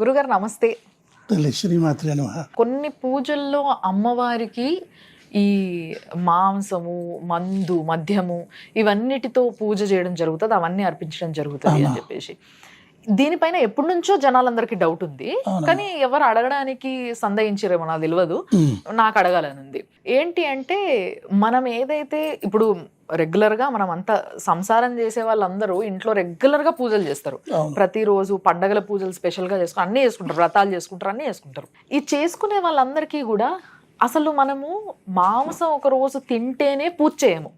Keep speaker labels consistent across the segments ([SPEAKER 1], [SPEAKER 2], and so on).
[SPEAKER 1] గురుగారు నమస్తే.
[SPEAKER 2] శ్రీమాత్రి
[SPEAKER 1] కొన్ని పూజల్లో అమ్మవారికి ఈ మాంసము మందు మద్యము ఇవన్నిటితో పూజ చేయడం జరుగుతుంది అవన్నీ అర్పించడం జరుగుతుంది అని చెప్పేసి. దీనిపైన ఎప్పటి నుంచో జనాలందరికీ డౌట్ ఉంది. కానీ ఎవరు అడగడానికి సందేహించారేమో నాకు తెలియదు. నాకు అడగాలని ఉంది ఏంటి అంటే మనం ఏదైతే ఇప్పుడు రెగ్యులర్గా మనం అంతా సంసారం చేసే వాళ్ళందరూ ఇంట్లో రెగ్యులర్గా పూజలు చేస్తారు. ప్రతిరోజు పండగల పూజలు స్పెషల్గా చేసుకుంటారు అన్ని చేసుకుంటారు. వ్రతాలు చేసుకుంటారు అన్ని చేసుకుంటారు. ఈ చేసుకునే వాళ్ళందరికీ కూడా అసలు మనము మాంసం ఒక రోజు తింటేనే పూజ చేయము.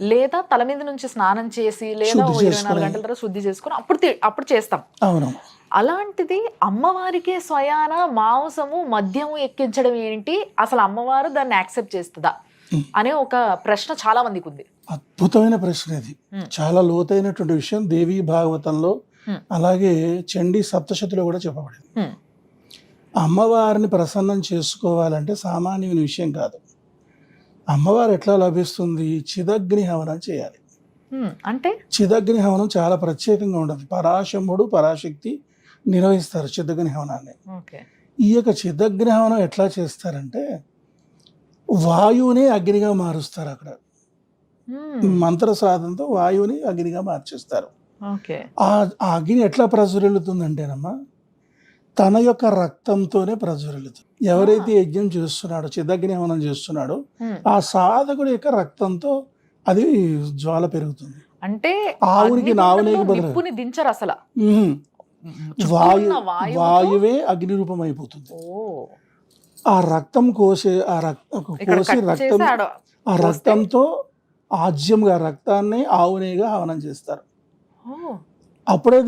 [SPEAKER 1] లేదా తల మీద నుంచి స్నానం చేసి లేదా ఇరవై
[SPEAKER 2] చేసుకుని.
[SPEAKER 1] నాలుగు గంటల తర్వాత శుద్ధి చేసుకుని అప్పుడు అప్పుడు చేస్తాం.
[SPEAKER 2] అవును.
[SPEAKER 1] అలాంటిది అమ్మవారికే స్వయాన మాంసము మద్యము ఎక్కించడం ఏంటి? అసలు అమ్మవారు దాన్ని యాక్సెప్ట్ చేస్తుందా. అనే ఒక ప్రశ్న చాలా మందికి ఉంది
[SPEAKER 2] అద్భుతమైన ప్రశ్న ఇది. చాలా లోతైనటువంటి విషయం దేవి భాగవతంలో. అలాగే చండీ సప్తశతిలో కూడా చెప్పబడింది. అమ్మవారిని ప్రసన్నం చేసుకోవాలంటే సామాన్యమైన విషయం కాదు. అమ్మవారు ఎట్లా లభిస్తుంది? చిదగ్ని హవనం చేయాలి.
[SPEAKER 1] అంటే?
[SPEAKER 2] చిదగ్ని హవనం చాలా ప్రత్యేకంగా ఉండదు పరాశంభుడు పరాశక్తి నిర్వహిస్తారు చిదగ్ని హవనాన్ని. ఈ యొక్క చిదగ్ని హవనం ఎట్లా చేస్తారంటే వాయువుని అగ్నిగా మారుస్తారు అక్కడ. మంత్ర సాధనతో వాయువుని అగ్నిగా మార్చేస్తారు. ఆ అగ్ని ఎట్లా ప్రజ్వరిల్లుతుందంటేనమ్మా తన యొక్క రక్తంతోనే ప్రజ్వరిల్లుతుంది ఎవరైతే యజ్ఞం చేస్తున్నాడో చిదగ్ని హవనం చేస్తున్నాడో
[SPEAKER 1] Hmm.
[SPEAKER 2] ఆ సాధకుడి యొక్క రక్తంతో అది జ్వాల పెరుగుతుంది.
[SPEAKER 1] అంటే
[SPEAKER 2] ఆవునికి నావనేకి.
[SPEAKER 1] నిప్పుని దించరు అసలు
[SPEAKER 2] వాయు వాయువే అగ్ని రూపం అయిపోతుంది
[SPEAKER 1] ఓ.
[SPEAKER 2] ఆ రక్తం కోసే ఆ రక్తం కోసి రక్తం ఆ రక్తంతో ఆజ్యంగా రక్తాన్ని ఆవునేగా హవనం చేస్తారు. అప్పుడే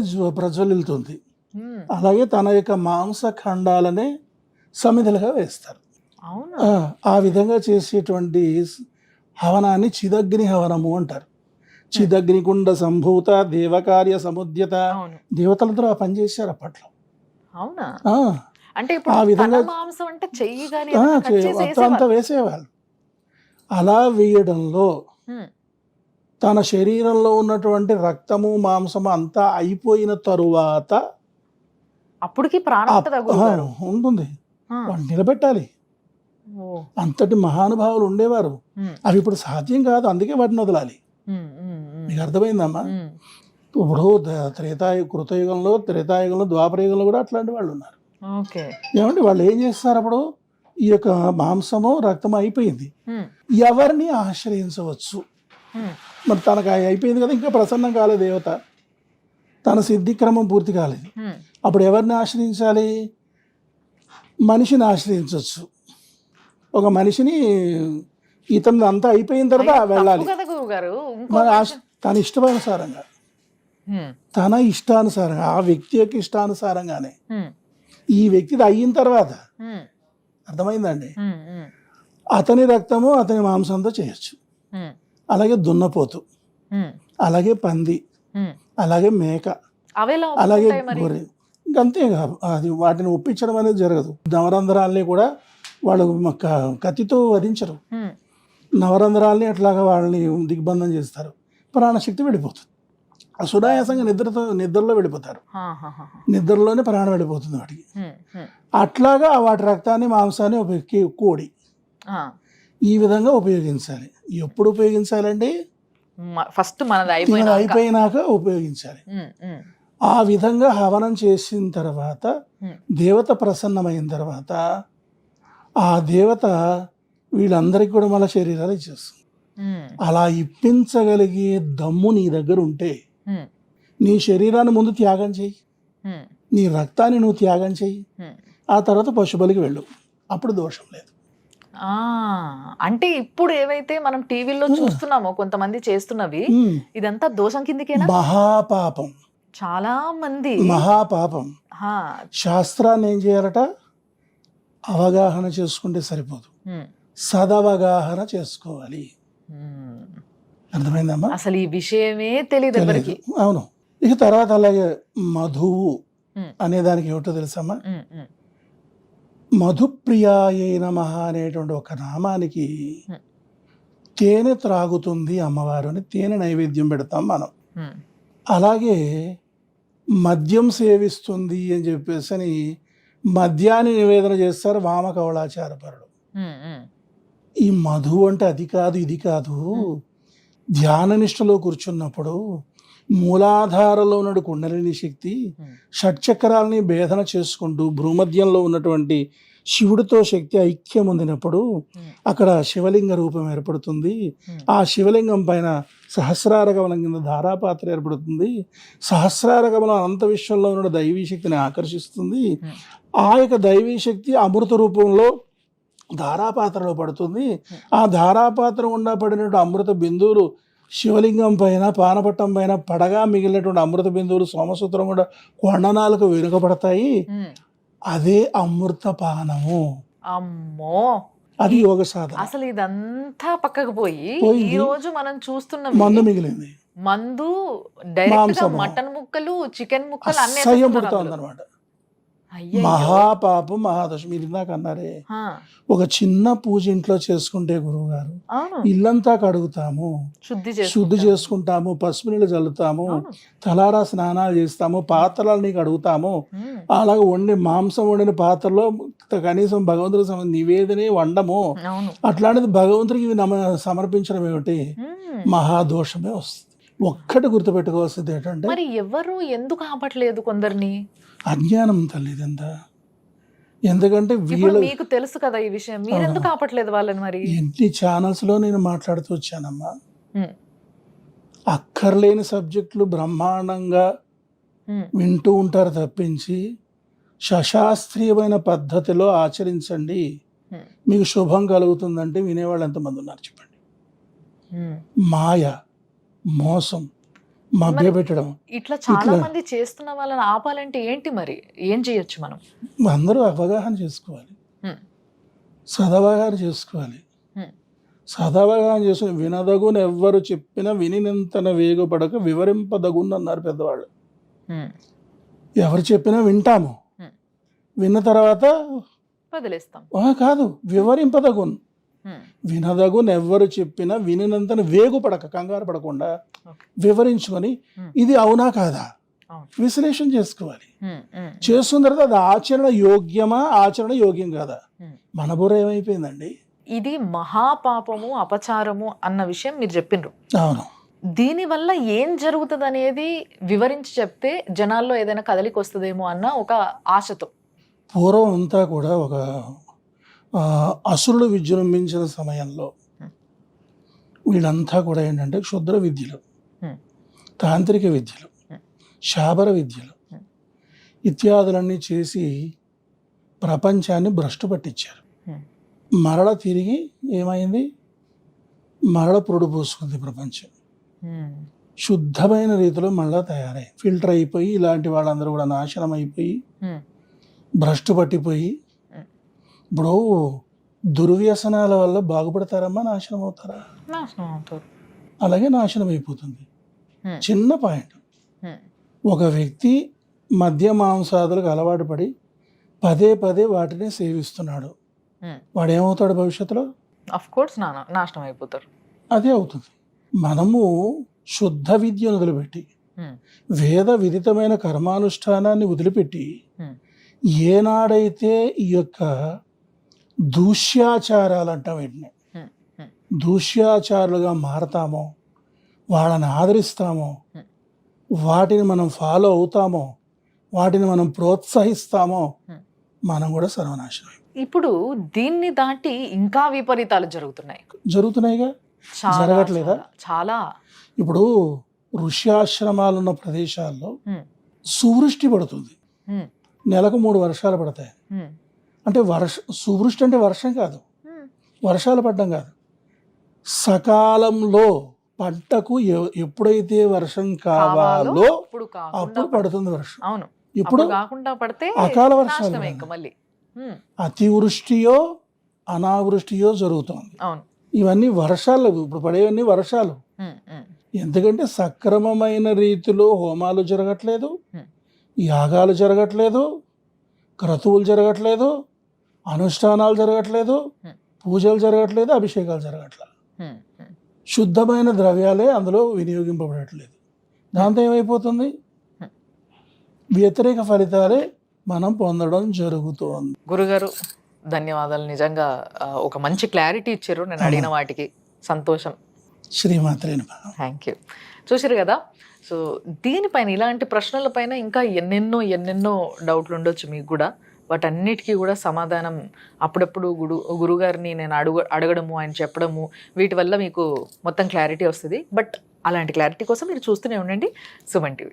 [SPEAKER 1] Hmm.
[SPEAKER 2] అలాగే తన యొక్క మాంస ఖండాలనే సమిధలుగా వేస్తారు. ఆ, విధంగా చేసేటువంటి హవనాన్ని చిదగ్ని హవనము అంటారు. చిదగ్నికుండ సంభూత దేవకార్య సముద్యత దేవతలందరూ ఆ పని చేశారు అప్పట్లో.
[SPEAKER 1] అంటే
[SPEAKER 2] ఆ విధంగా-
[SPEAKER 1] మాంసం అంటే చెయ్యి
[SPEAKER 2] అంతా. వేసేవాళ్ళు అలా వేయడంలో. తన శరీరంలో ఉన్నటువంటి రక్తము మాంసము అంతా అయిపోయిన తరువాత
[SPEAKER 1] అప్పటికి ప్రాణం ఉంటుందా.
[SPEAKER 2] వాళ్ళు నిలబెట్టాలి. అంతటి మహానుభావులు ఉండేవారు. అవి ఇప్పుడు సాధ్యం కాదు అందుకే వాటిని వదలాలి. మీకు అర్థమైందమ్మా. ఇప్పుడు త్రేతాయు కృతయుగంలో త్రేతాయుగంలో ద్వాపరయుగంలో కూడా అట్లాంటి వాళ్ళు ఉన్నారు ఏమంటే వాళ్ళు ఏం చేస్తారు అప్పుడు? ఈ యొక్క మాంసము రక్తము అయిపోయింది. ఎవరిని ఆశ్రయించవచ్చు. మరి తనకు అయి- అయిపోయింది కదా ఇంకా ప్రసన్నం కాలేదు దేవత. తన సిద్ధిక్రమం పూర్తి కాలేదు. అప్పుడు ఎవరిని ఆశ్రయించాలి? మనిషిని ఆశ్రయించవచ్చు. ఒక మనిషిని ఇతను అంతా అయిపోయిన తర్వాత వెళ్ళాలి. తన ఇష్టానుసారంగా
[SPEAKER 1] Hmm.
[SPEAKER 2] తన ఇష్టానుసారంగా ఆ వ్యక్తి యొక్క ఇష్టానుసారంగానే. ఈ వ్యక్తిది అయిన తర్వాత. అర్థమైందండి. అతని రక్తము అతని మాంసంతో చేయొచ్చు. అలాగే దున్నపోతు. అలాగే పంది. అలాగే మేక అలాగే గొర్రె కాదు అది వాటిని ఒప్పించడం అనేది జరగదు నవరంధ్రాల్ని కూడా వాళ్ళు కత్తితో వధించరు. నవరంధ్రాల్ని అట్లాగా వాళ్ళని దిగ్బంధం చేస్తారు ప్రాణశక్తి వెళ్ళిపోతుంది సునాయాసంగా నిద్రతో నిద్రలో వెళ్ళిపోతారు. నిద్రలోనే ప్రాణం వెళ్ళిపోతుంది వాటికి.
[SPEAKER 1] అట్లాగా
[SPEAKER 2] వాటి రక్తాన్ని మాంసాన్ని ఉపయోగి కోడి. ఈ విధంగా ఉపయోగించాలి ఎప్పుడు ఉపయోగించాలండి
[SPEAKER 1] ఫస్ట్ మనది
[SPEAKER 2] ఇది
[SPEAKER 1] అయిపోయినాక
[SPEAKER 2] ఉపయోగించాలి. ఆ విధంగా హవనం చేసిన తర్వాత. దేవత ప్రసన్నమైన తర్వాత ఆ దేవత వీళ్ళందరికీ కూడా మళ్ళీ శరీరాలు ఇచ్చేస్తుంది. అలా ఇప్పించగలిగే దమ్ము నీ దగ్గర ఉంటే. నీ శరీరాన్ని ముందు త్యాగం చెయ్యి
[SPEAKER 1] Hmm.
[SPEAKER 2] నీ రక్తాన్ని నువ్వు త్యాగం
[SPEAKER 1] Hmm.
[SPEAKER 2] ఆ తర్వాత పశుబలికి వెళ్ళు. అప్పుడు దోషం లేదు.
[SPEAKER 1] అంటే ఇప్పుడు ఏవైతే మనం టీవీలో చూస్తున్నామో కొంతమంది చేస్తున్నవి. ఇదంతా దోషం కిందికేనా?
[SPEAKER 2] మహాపాపం.
[SPEAKER 1] చాలా మంది.
[SPEAKER 2] మహాపాపం.
[SPEAKER 1] హా,
[SPEAKER 2] శాస్త్రాన్ని ఏం చేయాలట? అవగాహన చేసుకుంటే సరిపోదు. సదవగాహన చేసుకోవాలి. అర్థమైందమ్మా?
[SPEAKER 1] అసలు ఈ విషయమే తెలియదు ఎవరికి
[SPEAKER 2] అవును. ఇక తర్వాత అలాగే మధువు. అనే దానికి ఏమిటో తెలుసమ్మా? మధుప్రియాయ నమ అనేటువంటి ఒక నామానికి. తేనె త్రాగుతుంది అమ్మవారు అని తేనె నైవేద్యం పెడతాం మనం. అలాగే మద్యం సేవిస్తుంది అని చెప్పేసి అని మద్యాన్ని నివేదన చేస్తారు వామ కవళాచారపరుడు
[SPEAKER 1] ఉమ్, ఉమ్,
[SPEAKER 2] ఈ మధు అంటే అది కాదు ఇది కాదు. ధ్యాన నిష్టలో కూర్చున్నప్పుడు మూలాధారలో ఉన్న కుండలిని శక్తి
[SPEAKER 1] ఉమ్,
[SPEAKER 2] షట్చక్రాలని భేదన చేసుకుంటూ భూమధ్యంలో ఉన్నటువంటి శివుడితో శక్తి ఐక్యం పొందినప్పుడు
[SPEAKER 1] ఉమ్,
[SPEAKER 2] అక్కడ శివలింగ రూపం ఏర్పడుతుంది.
[SPEAKER 1] ఉమ్.
[SPEAKER 2] ఆ శివలింగం పైన సహస్రార కమలం కింద ధారాపాత్ర ఏర్పడుతుంది. సహస్రార కమలం అనంత విశ్వంలో ఉన్న దైవీ శక్తిని ఆకర్షిస్తుంది.
[SPEAKER 1] Hmm.
[SPEAKER 2] ఆ యొక్క దైవీ శక్తి అమృత రూపంలో ధారాపాత్రలో పడుతుంది. ఆ ధారాపాత్ర గుండా పడినటువంటి అమృత బిందువులు శివలింగం పైన పానపట్టం పైన పడగా మిగిలినటువంటి అమృత బిందువులు సోమసూత్రం కూడా కొండనాలకు వెనుకబడతాయి.
[SPEAKER 1] ఉమ్.
[SPEAKER 2] అదే అమృత పానము.
[SPEAKER 1] అమ్మో!
[SPEAKER 2] అది యోగ సాధన.
[SPEAKER 1] అసలు ఇదంతా పక్కకు పోయి. ఈ రోజు మనం చూస్తున్న
[SPEAKER 2] మందు మిగిలింది.
[SPEAKER 1] మందు డైరెక్ట్. మటన్ ముక్కలు చికెన్ ముక్కలు అన్ని
[SPEAKER 2] అసహ్యం పుడుతోంది అనమాట మహాపాపం మహాదోషం మీరు ఇందాక అన్నారే. ఒక చిన్న పూజ ఇంట్లో చేసుకుంటే గురువు గారు ఇల్లంతా కడుగుతాము
[SPEAKER 1] శుద్ధి
[SPEAKER 2] శుద్ధి
[SPEAKER 1] చేసుకుంటాం.
[SPEAKER 2] చేసుకుంటాము పసుపు నీళ్ళు చల్లుతాము. తలారా స్నానాలు చేస్తాము పాత్రలని కడుగుతాము. అలాగే వండి మాంసం వండిన పాత్రలో కనీసం భగవంతుడికి సంబంధించిన నివేదనే వండము. అట్లాంటిది భగవంతుడికి సమర్పించడం ఏమిటి. మహాదోషమే వస్తుంది. ఒక్కటి గుర్తుపెట్టుకోవాల్సింది ఏంటంటే
[SPEAKER 1] మరి ఎవరు ఎందుకు ఆపట్లేదు కొందరిని?
[SPEAKER 2] అజ్ఞానం తల్లి ఇదంతా. ఎందుకంటే వీళ్ళు
[SPEAKER 1] మీకు తెలుసు కదా ఈ విషయం. మీరు ఎందుకు ఆపట్లేదు వాళ్ళని మరి?
[SPEAKER 2] ఎన్ని ఛానల్స్లో నేను మాట్లాడుతూ వచ్చానమ్మా. అక్కర్లేని సబ్జెక్టులు బ్రహ్మాండంగా వింటూ ఉంటారు తప్పించి శశాస్త్రీయమైన పద్ధతిలో ఆచరించండి. మీకు శుభం కలుగుతుందంటే వినేవాళ్ళు ఎంతమంది ఉన్నారు చెప్పండి. మాయ మోసం మభ్యపెట్టడం
[SPEAKER 1] ఇట్లా చాలా మంది చేస్తున్న వాళ్ళని ఆపాలంటే ఏంటి మరి? ఏం చేయొచ్చు మనం?
[SPEAKER 2] అందరూ అవగాహన చేసుకోవాలి. సదవగాహన చేసుకోవాలి. సదవగాహన చేసుకుని వినదగున ఎవ్వరు చెప్పినా వినినంతన వేగపడక వివరింపదగున అన్నారు పెద్దవాళ్ళు. ఎవరు చెప్పినా వింటాము. విన్న తర్వాత
[SPEAKER 1] వదిలేస్తాం.
[SPEAKER 2] "ఆ, కాదు. వివరింపదగున్.
[SPEAKER 1] ఉమ్,
[SPEAKER 2] వినదగున్ ఎవ్వరు చెప్పినా వినినంతన వేగుపడక కంగారు పడకుండా. వివరించుకొని
[SPEAKER 1] Hmm.
[SPEAKER 2] ఇది అవునా కాదా. విశ్లేషణ చేసుకోవాలి.
[SPEAKER 1] ఉమ్,
[SPEAKER 2] చేస్తున్న తర్వాత అది ఆచరణ యోగ్యమా ఆచరణ యోగ్యం కాదా. మన బుర్ర ఏమైపోయిందండి?
[SPEAKER 1] ఇది మహాపాపము అపచారము అన్న విషయం మీరు చెప్పిండ్రు
[SPEAKER 2] అవును.
[SPEAKER 1] దీని వల్ల ఏం జరుగుతుంది అనేది వివరించి చెప్తే జనాల్లో ఏదైనా కదలిక వస్తుందేమో అన్న ఒక ఆశతో.
[SPEAKER 2] పూర్వం అంతా కూడా ఒక ఆ, అసురులు విజృంభించిన సమయంలో. వీళ్ళంతా కూడా ఏంటంటే క్షుద్ర విద్యలు. తాంత్రిక విద్యలు. శాబర విద్యలు. ఇత్యాదులన్నీ చేసి ప్రపంచాన్ని భ్రష్టు పట్టించారు. మరల తిరిగి ఏమైంది మరల పురుడు పోసుకుంది ప్రపంచం శుద్ధమైన రీతిలో మళ్ళా తయారై ఫిల్టర్ అయిపోయి ఇలాంటి వాళ్ళందరూ కూడా నాశనం అయిపోయి భ్రష్టు పట్టిపోయి. ఇప్పుడు దుర్వ్యసనాల వల్ల బాగుపడతారమ్మా నాశనం అవుతారా
[SPEAKER 1] నాశనం అవుతారు
[SPEAKER 2] అలాగే నాశనం అయిపోతుంది చిన్న పాయింట్. ఒక వ్యక్తి మద్య మాంసాదులకు అలవాటు పడి పదే పదే వాటిని సేవిస్తున్నాడు. వాడు ఏమవుతాడు భవిష్యత్తులో?
[SPEAKER 1] కోర్స్ నాశనం అయిపోతారు
[SPEAKER 2] అదే అవుతుంది. మనము శుద్ధ విద్యను వదిలిపెట్టి వేద విదితమైన కర్మానుష్ఠానాన్ని వదిలిపెట్టి ఏనాడైతే ఈ యొక్క దూష్యాచారాలు అంటాం వీటిని దూష్యాచారులుగా మారతామో వాళ్ళని ఆదరిస్తామో. వాటిని మనం ఫాలో అవుతామో వాటిని మనం ప్రోత్సహిస్తామో. మనం కూడా సర్వనాశనం
[SPEAKER 1] ఇప్పుడు దీన్ని దాటి ఇంకా విపరీతాలు జరుగుతున్నాయి.
[SPEAKER 2] జరుగుతున్నాయిగా? జరగట్లేదా?
[SPEAKER 1] చాలా,
[SPEAKER 2] ఇప్పుడు ఋష్యాశ్రమాలు ఉన్న ప్రదేశాల్లో సువృష్టి పడుతుంది. నెలకు మూడు వర్షాలు పడతాయి. అంటే వర్ష సువృష్టి అంటే వర్షం కాదు. వర్షాలు పడ్డం కాదు. సకాలంలో పంటకు ఎప్పుడైతే వర్షం
[SPEAKER 1] కావాలో అప్పుడు
[SPEAKER 2] పడుతుంది వర్షం.
[SPEAKER 1] అవును.
[SPEAKER 2] ఇప్పుడు
[SPEAKER 1] కాకుండా పడితే
[SPEAKER 2] అకాల వర్షాలు అతివృష్టియో అనావృష్టియో జరుగుతోంది. ఇవన్నీ వర్షాలు ఇప్పుడు పడేవన్నీ వర్షాలు. ఎందుకంటే సక్రమమైన రీతిలో హోమాలు జరగట్లేదు. యాగాలు జరగట్లేదు. క్రతువులు జరగట్లేదు. అనుష్ఠానాలు జరగట్లేదు. పూజలు జరగట్లేదు అభిషేకాలు జరగట్లేదు. శుద్ధమైన ద్రవ్యాలే అందులో వినియోగింపబడట్లేదు. దాంతో ఏమైపోతుంది? వ్యతిరేక ఫలితాలే మనం పొందడం జరుగుతోంది.
[SPEAKER 1] గురుగారు ధన్యవాదాలు. నిజంగా ఒక మంచి క్లారిటీ ఇచ్చారు. నేను అడిగిన వాటికి సంతోషం.
[SPEAKER 2] శ్రీమాత్రే.
[SPEAKER 1] Thank you. చూసారు కదా? సో దీనిపైన ఇలాంటి ప్రశ్నలపైన ఇంకా ఎన్నెన్నో ఎన్నెన్నో డౌట్లు ఉండొచ్చు మీకు కూడా. వాటన్నిటికీ కూడా సమాధానం అప్పుడప్పుడు గురు గురుగారిని నేను అడుగు అడగడము ఆయన చెప్పడము వీటి వల్ల మీకు మొత్తం క్లారిటీ వస్తుంది. బట్ అలాంటి క్లారిటీ కోసం మీరు చూస్తూనే ఉండండి సుమన్ టీవీ.